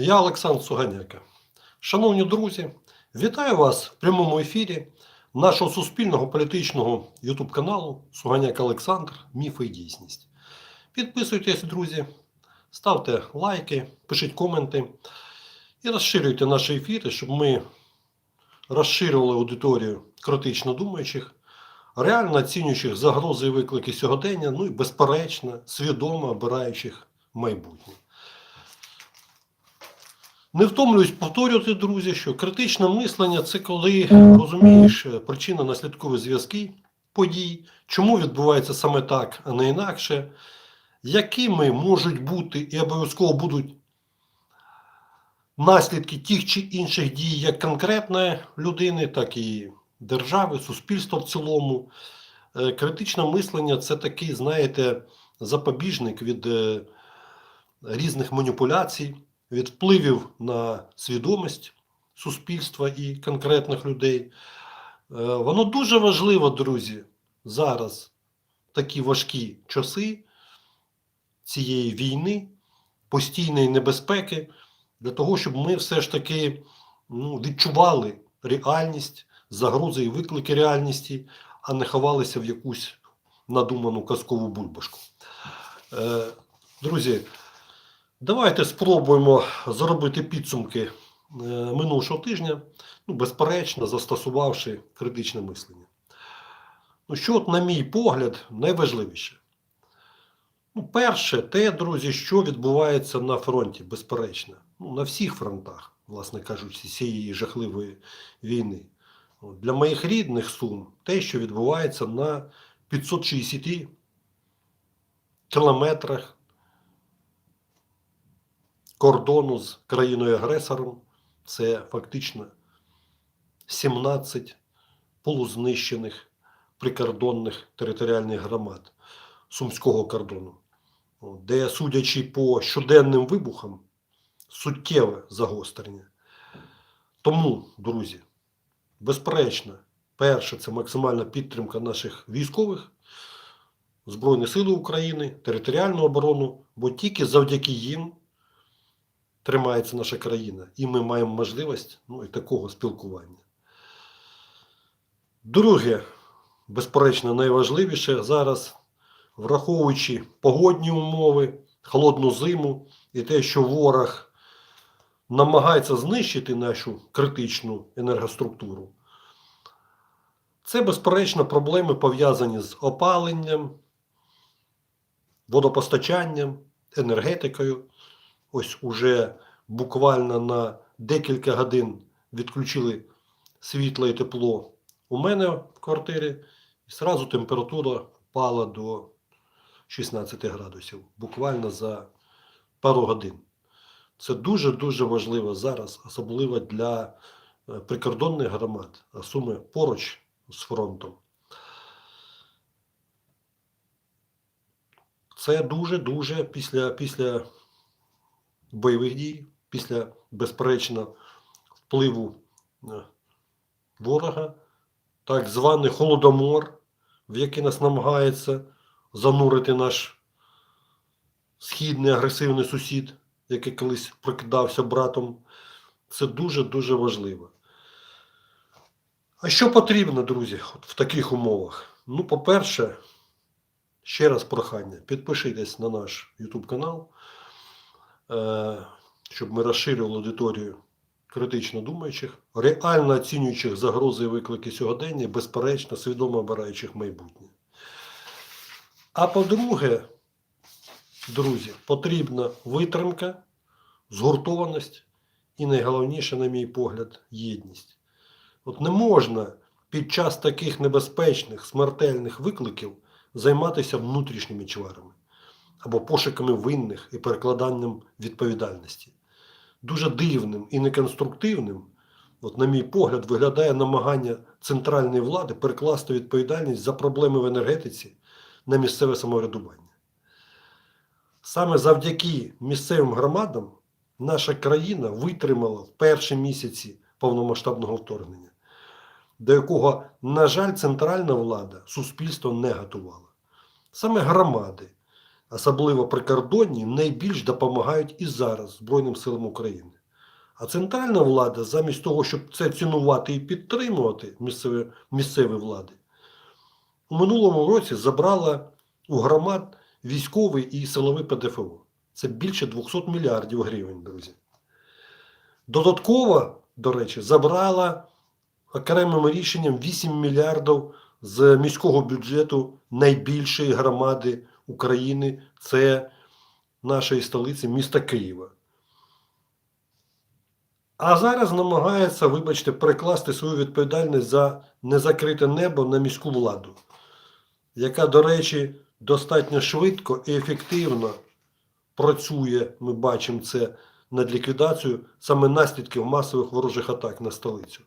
Я Олександр Суганяка. Шановні друзі, вітаю вас в прямому ефірі нашого суспільного політичного YouTube каналу Суганяк Олександр. Міфи і дійсність. Підписуйтесь, друзі, ставте лайки, пишіть коменти і розширюйте наші ефіри, щоб ми розширювали аудиторію критично думаючих, реально оцінюючих загрози і виклики сьогодення, ну і безперечно, свідомо обираючих майбутнє. Не втомлююсь повторювати, друзі, що критичне мислення це коли розумієш е, причинно-наслідкові зв'язки подій, чому відбувається саме так, а не інакше, якими можуть бути і обов'язково будуть наслідки тих чи інших дій як конкретної людини, так і держави, суспільства в цілому. Е, Критичне мислення це такий, знаєте, запобіжник від е, різних маніпуляцій, від впливів на свідомість суспільства і конкретних людей. Е, Воно дуже важливо, друзі, зараз такі важкі часи цієї війни, постійної небезпеки, для того, щоб ми все ж таки ну, відчували реальність, загрози і виклики реальності, а не ховалися в якусь надуману казкову бульбашку. Е, Друзі, давайте спробуємо зробити підсумки е, минувшого тижня, ну, безперечно, застосувавши критичне мислення. Ну, що, от, на мій погляд, найважливіше? Ну, перше, те, друзі, що відбувається на фронті, безперечно. Ну, на всіх фронтах, власне кажучи, цієї жахливої війни. Для моїх рідних сум те, що відбувається на 560 кілометрах кордону з країною-агресором, це фактично 17 полузнищених прикордонних територіальних громад Сумського кордону, де, судячи по щоденним вибухам, суттєве загострення. Тому, друзі, безперечно, перше це максимальна підтримка наших військових, Збройних сил України, територіальну оборону, бо тільки завдяки їм тримається наша країна, і ми маємо можливість ну, і такого спілкування. Друге, безперечно, найважливіше зараз, враховуючи погодні умови, холодну зиму і те, що ворог намагається знищити нашу критичну енергоструктуру, це, безперечно, проблеми пов'язані з опаленням, водопостачанням, енергетикою. Ось уже буквально на декілька годин відключили світло і тепло у мене в квартирі, і зразу температура впала до 16 градусів, буквально за пару годин. Це дуже-дуже важливо зараз, особливо для е, прикордонних громад, а суми поруч з фронтом. Це дуже-дуже після, після бойових дій, після безперечно впливу е, ворога, так званий Холодомор, в який нас намагається занурити наш східний агресивний сусід, який колись прокидався братом. Це дуже-дуже важливо. А що потрібно, друзі, в таких умовах? Ну, по-перше, ще раз прохання, підпишитесь на наш YouTube канал, щоб ми розширювали аудиторію критично думаючих, реально оцінюючих загрози і виклики сьогодення, безперечно, свідомо обираючих майбутнє. А по-друге, друзі, потрібна витримка, згуртованість і найголовніше, на мій погляд, єдність. От не можна під час таких небезпечних, смертельних викликів займатися внутрішніми чварами або пошуками винних і перекладанням відповідальності. Дуже дивним і неконструктивним, от, на мій погляд, виглядає намагання центральної влади перекласти відповідальність за проблеми в енергетиці на місцеве самоврядування. Саме завдяки місцевим громадам наша країна витримала в перші місяці повномасштабного вторгнення, до якого, на жаль, центральна влада суспільство не готувала. Саме громади особливо прикордонні, найбільш допомагають і зараз Збройним силам України. А центральна влада, замість того, щоб це цінувати і підтримувати місцеві, місцеві влади, у минулому році забрала у громад військовий і силовий ПДФО. Це більше 200 мільярдів гривень, друзі. Додатково, до речі, забрала окремим рішенням 8 мільярдів з міського бюджету найбільшої громади України це нашої столиці, міста Києва. А зараз намагається, вибачте, перекласти свою відповідальність за незакрите небо на міську владу, яка, до речі, достатньо швидко і ефективно працює, ми бачимо це над ліквідацією саме наслідків масових ворожих атак на столицю.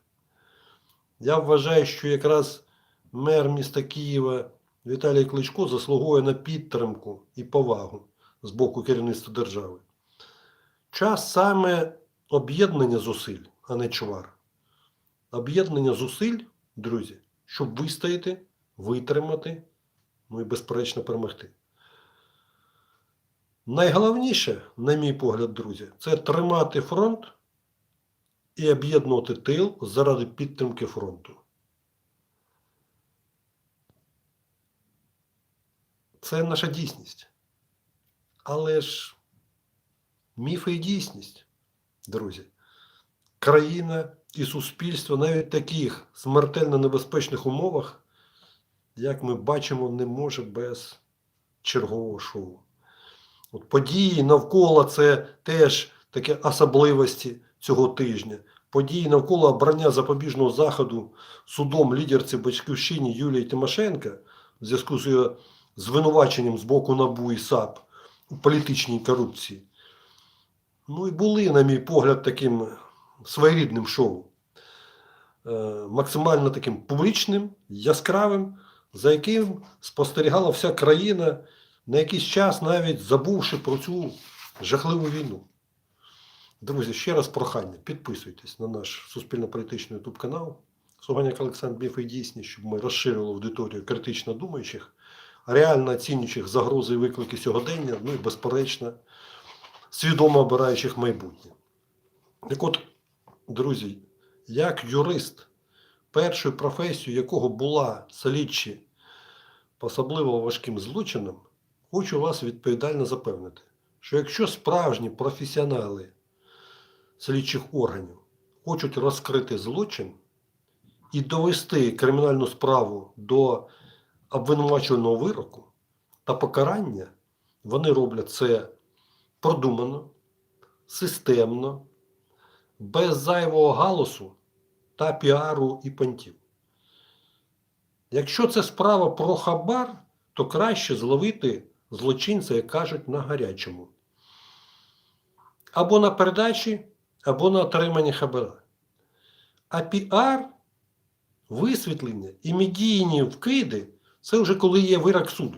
Я вважаю, що якраз мер міста Києва Віталій Кличко заслуговує на підтримку і повагу з боку керівництва держави. Час саме об'єднання зусиль, а не чвар. Об'єднання зусиль, друзі, щоб вистояти, витримати, ну і безперечно перемогти. Найголовніше, на мій погляд, друзі, це тримати фронт і об'єднувати тил заради підтримки фронту. Це наша дійсність. Але ж міфи і дійсність, друзі. Країна і суспільство навіть в таких смертельно небезпечних умовах, як ми бачимо, не може без чергового шоу. От події навколо це теж такі особливості цього тижня. Події навколо обрання запобіжного заходу судом лідерці Батьківщини Юлії Тимошенко в зв'язку з її звинуваченням з боку НАБУ і САП у політичній корупції. Ну і були, на мій погляд, таким своєрідним шоу. Е, максимально таким публічним, яскравим, за яким спостерігала вся країна на якийсь час навіть забувши про цю жахливу війну. Друзі, ще раз прохання, підписуйтесь на наш суспільно-політичний YouTube канал. Суганяк Олександр Біф і дійсні, щоб ми розширили аудиторію критично думаючих, реально оцінюючих загрози і виклики сьогодення, ну і безперечно, свідомо обираючих майбутнє. Так от, друзі, як юрист, першою професією якого була слідчі по особливо важким злочинам, хочу вас відповідально запевнити, що якщо справжні професіонали слідчих органів хочуть розкрити злочин і довести кримінальну справу до обвинувачувального вироку та покарання, вони роблять це продумано, системно, без зайвого галасу та піару і понтів. Якщо це справа про хабар, то краще зловити злочинця, як кажуть, на гарячому. Або на передачі, або на отриманні хабара. А піар, висвітлення і медійні вкиди це вже коли є вирок суду.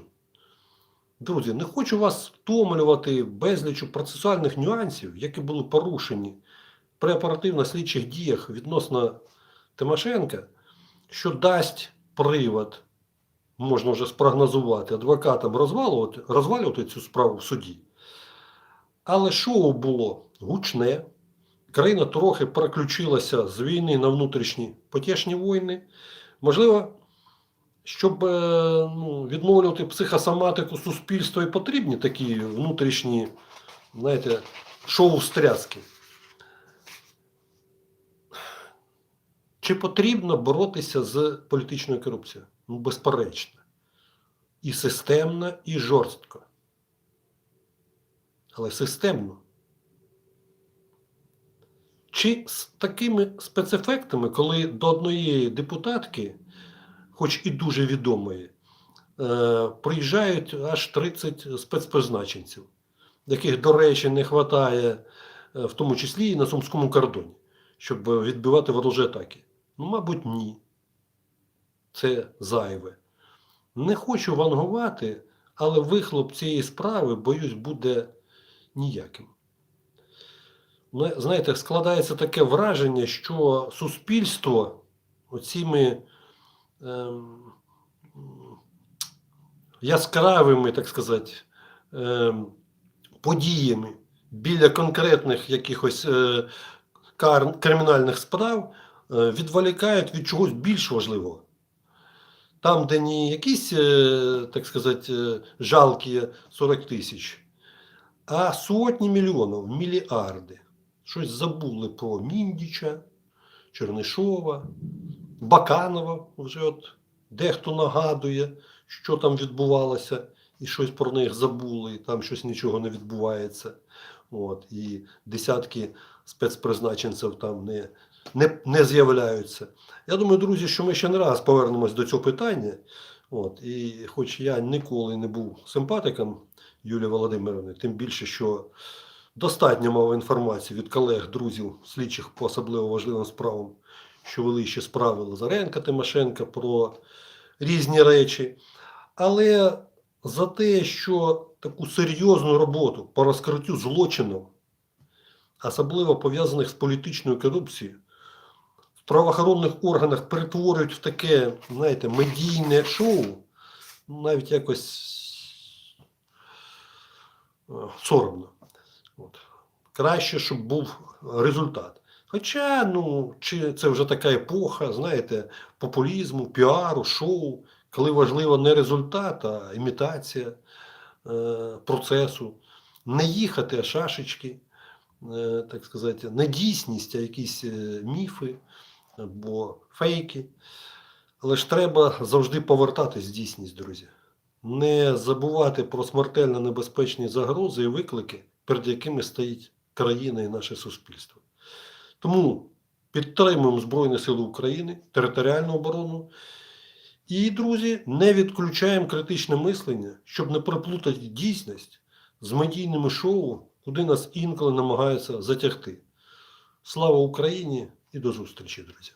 Друзі, не хочу вас втомлювати безлічу процесуальних нюансів, які були порушені при оперативно-слідчих діях відносно Тимошенка, що дасть привод, можна вже спрогнозувати, адвокатам розвалювати, розвалювати цю справу в суді. Але шоу було гучне. Країна трохи переключилася з війни на внутрішні потішні війни. Можливо, щоб е, ну, відновлювати психосоматику суспільства і потрібні такі внутрішні, знаєте, шоу-стряски. Чи потрібно боротися з політичною корупцією? Ну, безперечно. І системно, і жорстко. Але системно. Чи з такими спецефектами, коли до одної депутатки, хоч і дуже відомої, е, приїжджають аж 30 спецпризначенців, яких, до речі, не вистачає, е, в тому числі і на Сумському кордоні, щоб відбивати ворожі атаки? Ну, мабуть, ні. Це зайве. Не хочу вангувати, але вихлоп цієї справи, боюсь, буде ніяким. Знаєте, складається таке враження, що суспільство оціми яскравими, так сказати, ем, подіями біля конкретних якихось е, кримінальних справ е, відволікають від чогось більш важливого. Там, де не якісь, е, так сказати, жалкі 40 тисяч, а сотні мільйонів, мільярди. Щось забули про Міндіча, Чернишова, Баканова. Вже от дехто нагадує, що там відбувалося, і щось про них забули, і там щось нічого не відбувається. От, і десятки спецпризначенців там не, не, не з'являються. Я думаю, друзі, що ми ще не раз повернемось до цього питання. От, і хоч я ніколи не був симпатиком Юлії Володимировни, тим більше, що достатньо мав інформації від колег, друзів, слідчих по особливо важливим справам, що вели ще справи Лазаренка Тимошенка про різні речі. Але за те, що таку серйозну роботу по розкриттю злочинів, особливо пов'язаних з політичною корупцією, в правоохоронних органах перетворюють в таке, знаєте, медійне шоу, навіть якось е, соромно. От. Краще, щоб був результат. Хоча, ну, чи це вже така епоха, знаєте, популізму, піару, шоу, коли важливо не результат, а імітація е, процесу, не їхати, а шашечки, е, так сказати, не дійсність, а якісь е, міфи або фейки. Але ж треба завжди повертатись в дійсність, друзі. Не забувати про смертельно небезпечні загрози і виклики, перед якими стоїть країна і наше суспільство. Тому підтримуємо Збройні Сили України, територіальну оборону. І, друзі, не відключаємо критичне мислення, щоб не проплутати дійсність з медійними шоу, куди нас інколи намагаються затягти. Слава Україні і до зустрічі, друзі!